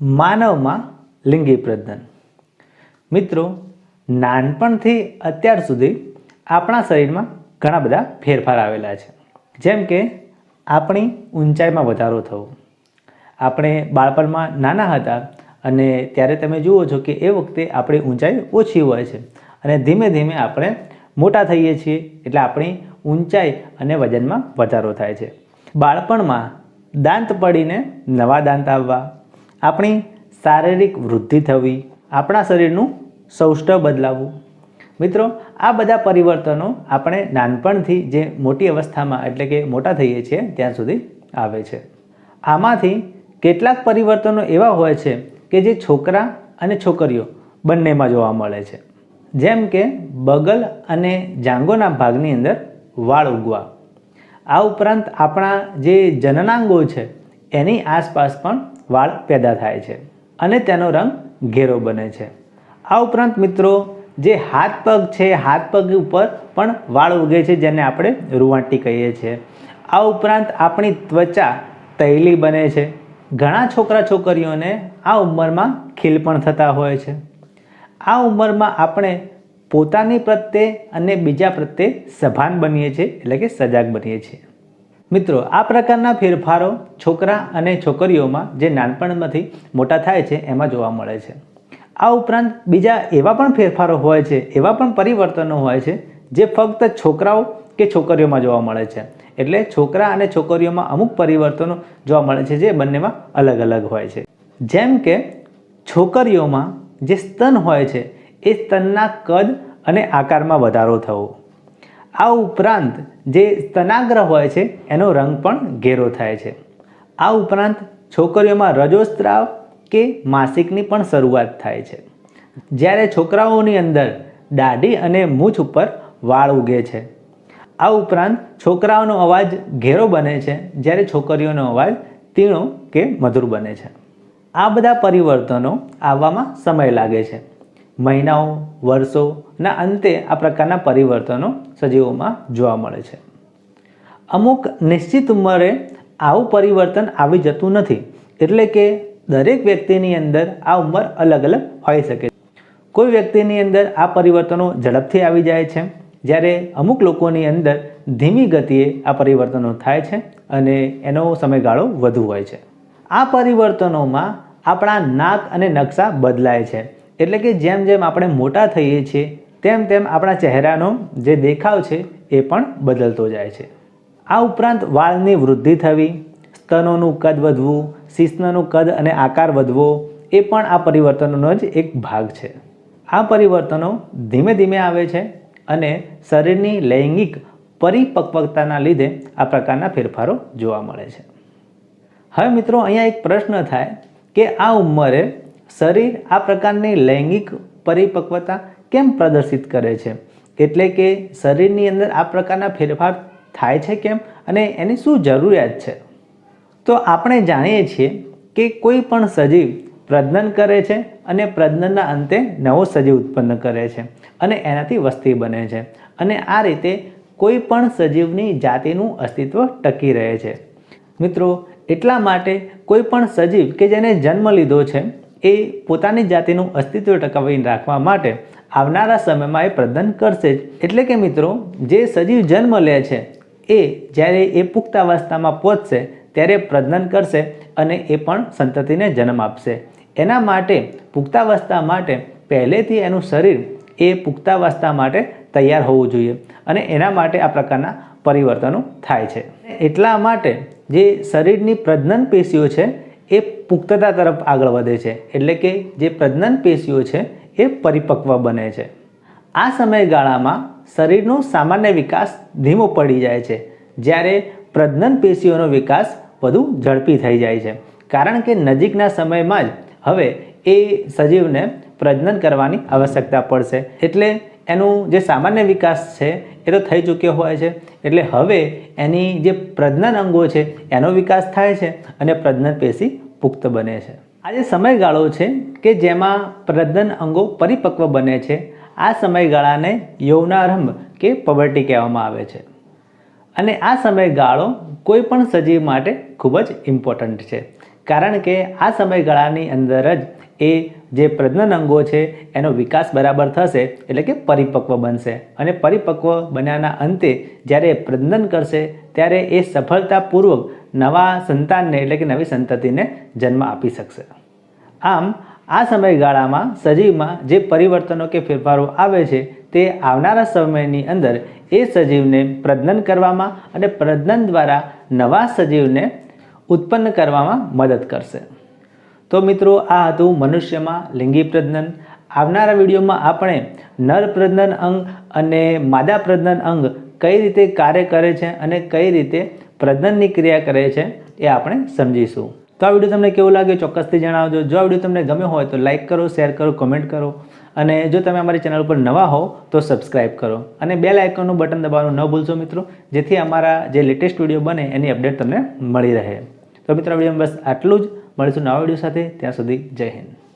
માનવમાં લિંગી પ્રજનન. મિત્રો, નાનપણથી અત્યાર સુધી આપણા શરીરમાં ઘણા બધા ફેરફાર આવેલા છે. જેમ કે, આપણી ઊંચાઈમાં વધારો થવો. આપણે બાળપણમાં નાના હતા અને ત્યારે તમે જુઓ છો કે એ વખતે આપણી ઊંચાઈ ઓછી હોય છે અને ધીમે ધીમે આપણે મોટા થઈએ છીએ એટલે આપણી ઊંચાઈ અને વજનમાં વધારો થાય છે. બાળપણમાં દાંત પડીને નવા દાંત આવવા આપણી શારીરિક વૃદ્ધિ થવી, આપણા શરીરનું સૌષ્ઠવ બદલાવવું. મિત્રો, આ બધા પરિવર્તનો આપણે નાનપણથી જે મોટી અવસ્થામાં એટલે કે મોટા થઈએ છીએ ત્યાં સુધી આવે છે. આમાંથી કેટલાક પરિવર્તનો એવા હોય છે કે જે છોકરા અને છોકરીઓ બંનેમાં જોવા મળે છે. જેમ કે બગલ અને જાંગોના ભાગની અંદર વાળ ઉગવા. આ ઉપરાંત આપણા જે જનનાંગો છે, એની આસપાસ પણ વાળ પેદા થાય છે અને તેનો રંગ ઘેરો બને છે. આ ઉપરાંત મિત્રો, જે હાથ પગ છે, હાથ પગ ઉપર પણ વાળ ઉગે છે જેને આપણે રૂવાંટી કહીએ છીએ. આ ઉપરાંત આપણી ત્વચા તૈલી બને છે. ઘણા છોકરા છોકરીઓને આ ઉંમરમાં ખીલ પણ થતા હોય છે. આ ઉંમરમાં આપણે પોતાની પ્રત્યે અને બીજા પ્રત્યે સભાન બનીએ છીએ, એટલે કે સજાગ બનીએ છીએ. મિત્રો, આ પ્રકારના ફેરફારો છોકરા અને છોકરીઓમાં જે નાનપણમાંથી મોટા થાય છે, એમાં જોવા મળે છે. આ ઉપરાંત બીજા એવા પણ ફેરફારો હોય છે, એવા પણ પરિવર્તનો હોય છે, જે ફક્ત છોકરાઓ કે છોકરીઓમાં જોવા મળે છે. એટલે છોકરા અને છોકરીઓમાં અમુક પરિવર્તનો જોવા મળે છે, જે બંનેમાં અલગ અલગ હોય છે. જેમ કે છોકરીઓમાં જે સ્તન હોય છે, એ સ્તનના કદ અને આકારમાં વધારો થવો. આ ઉપરાંત જે સ્તનાગ્ર હોય છે, એનો રંગ પણ ઘેરો થાય છે. આ ઉપરાંત છોકરીઓમાં રજોસ્ત્રાવ કે માસિકની પણ શરૂઆત થાય છે. જ્યારે છોકરાઓની અંદર દાઢી અને મૂછ ઉપર વાળ ઉગે છે. આ ઉપરાંત છોકરાઓનો અવાજ ઘેરો બને છે, જ્યારે છોકરીઓનો અવાજ તીણો કે મધુર બને છે. આ બધા પરિવર્તનો આવવામાં સમય લાગે છે. મહિનાઓ વર્ષોના અંતે આ પ્રકારના પરિવર્તનો સજીવોમાં જોવા મળે છે. અમુક નિશ્ચિત ઉંમરે આવું પરિવર્તન આવી જતું નથી. એટલે કે દરેક વ્યક્તિની અંદર આ ઉંમર અલગ અલગ હોઈ શકે કોઈ વ્યક્તિની અંદર આ પરિવર્તનો ઝડપથી આવી જાય છે. જ્યારે અમુક લોકોની અંદર ધીમી ગતિએ આ પરિવર્તનો થાય છે અને એનો સમયગાળો વધુ હોય છે. આ પરિવર્તનોમાં આપણા નાક અને નકશા બદલાય છે. એટલે કે જેમ જેમ આપણે મોટા થઈએ છીએ, તેમ તેમ આપણા ચહેરાનો જે દેખાવ છે એ પણ બદલતો જાય છે. આ ઉપરાંત વાળની વૃદ્ધિ થવી, સ્તનોનું કદ વધવું શિશ્નનું કદ અને આકાર વધવો, એ પણ આ પરિવર્તનોનો જ એક ભાગ છે. આ પરિવર્તનો ધીમે ધીમે આવે છે અને શરીરની લૈંગિક પરિપક્વતાના લીધે આ પ્રકારના ફેરફારો જોવા મળે છે. હવે મિત્રો, અહીંયા એક પ્રશ્ન થાય કે આ ઉંમરે શરીર આ પ્રકારની લૈંગિક પરિપક્વતા કેમ પ્રદર્શિત કરે છે? એટલે કે શરીરની અંદર આ પ્રકારના ફેરફાર થાય છે કેમ? અને એની શું જરૂરિયાત છે? તો આપણે જાણીએ છીએ કે કોઈ પણ સજીવ પ્રજનન કરે છે અને પ્રજનનના અંતે નવો સજીવ ઉત્પન્ન કરે છે અને એનાથી વસ્તી બને છે. અને આ રીતે કોઈ પણ સજીવની જાતિનું અસ્તિત્વ ટકી રહે છે. મિત્રો, એટલા માટે કોઈ પણ સજીવ કે જેને જન્મ લીધો છે એ પોતાની જાતિનું અસ્તિત્વ ટકાવી રાખવા માટે આવનારા સમયમાં એ પ્રદાન કરશે જ. એટલે કે મિત્રો, જે સજીવ જન્મ લે છે, એ જ્યારે એ પુખ્તાવસ્થામાં પહોંચશે, ત્યારે પ્રજનન કરશે અને એ પણ સંતતિને જન્મ આપશે. એના માટે પુખ્તાવસ્થા માટે પહેલેથી એનું શરીર એ પુખ્તાવસ્થા માટે તૈયાર હોવું જોઈએ અને એના માટે આ પ્રકારના પરિવર્તનો થાય છે. એટલા માટે જે શરીરની પ્રજનન પેશીઓ છે એ પુખ્તતા તરફ આગળ વધે છે. એટલે કે જે પ્રજનન પેશીઓ છે, એ પરિપક્વ બને છે. આ સમયગાળામાં શરીરનો સામાન્ય વિકાસ ધીમો પડી જાય છે. જ્યારે પ્રજનન પેશીઓનો વિકાસ વધુ ઝડપી થઈ જાય છે. કારણ કે નજીકના સમયમાં જ હવે એ સજીવને પ્રજનન કરવાની આવશ્યકતા પડશે. એટલે એનું જે સામાન્ય વિકાસ છે, એ તો થઈ ચૂક્યો હોય છે. એટલે હવે એની જે પ્રજનન અંગો છે, એનો વિકાસ થાય છે અને પ્રજનન પેશી પુખ્ત બને છે. આ જે સમયગાળો છે કે જેમાં પ્રજનન અંગો પરિપક્વ બને છે, આ સમયગાળાને યૌનારંભ કે પબર્ટી કહેવામાં આવે છે. અને આ સમયગાળો કોઈ પણ સજીવ માટે ખૂબ જ ઇમ્પોર્ટન્ટ છે. કારણ કે આ સમયગાળાની અંદર જ એ જે પ્રજનન અંગો છે, એનો વિકાસ બરાબર થશે, એટલે કે પરિપક્વ બનશે. અને પરિપક્વ બન્યાના અંતે જ્યારે પ્રજનન કરશે, ત્યારે એ સફળતાપૂર્વક નવા સંતાનને, એટલે કે નવી સંતતિને જન્મ આપી શકશે. આમ, આ સમયગાળામાં સજીવમાં જે પરિવર્તનો કે ફેરફારો આવે છે, તે આવનારા સમયની અંદર એ સજીવને પ્રજનન કરવામાં અને પ્રજનન દ્વારા નવા સજીવને ઉત્પન્ન કરવામાં મદદ કરશે. તો મિત્રો, આ હતું મનુષ્યમાં લિંગી પ્રજનન. આવનારા વિડીયોમાં આપણે નર પ્રજનન અંગ અને માદા પ્રજનન અંગ કઈ રીતે કાર્ય કરે છે અને કઈ રીતે પ્રજનનની ક્રિયા કરે છે એ આપણે સમજીશું. તો આ વીડિયો તમને કેવો લાગ્યો ચોક્કસથી જણાવજો. જો આ વીડિયો તમને ગમ્યો હોય તો લાઇક કરો, શેર કરો, કોમેન્ટ કરો. અને જો તમે અમારી ચેનલ ઉપર નવા હો તો સબસ્ક્રાઇબ કરો. અને બેલ આઇકોનનું બટન દબાવવાનું ન ભૂલશો મિત્રો, જેથી અમારા જે લેટેસ્ટ વીડિયો બને એની અપડેટ તમને મળી રહે. તો મિત્રો વીડિયો બસ આટલું જ. મળીશું નવા વીડિયો સાથે. ત્યાં સુધી જય હિન્દ.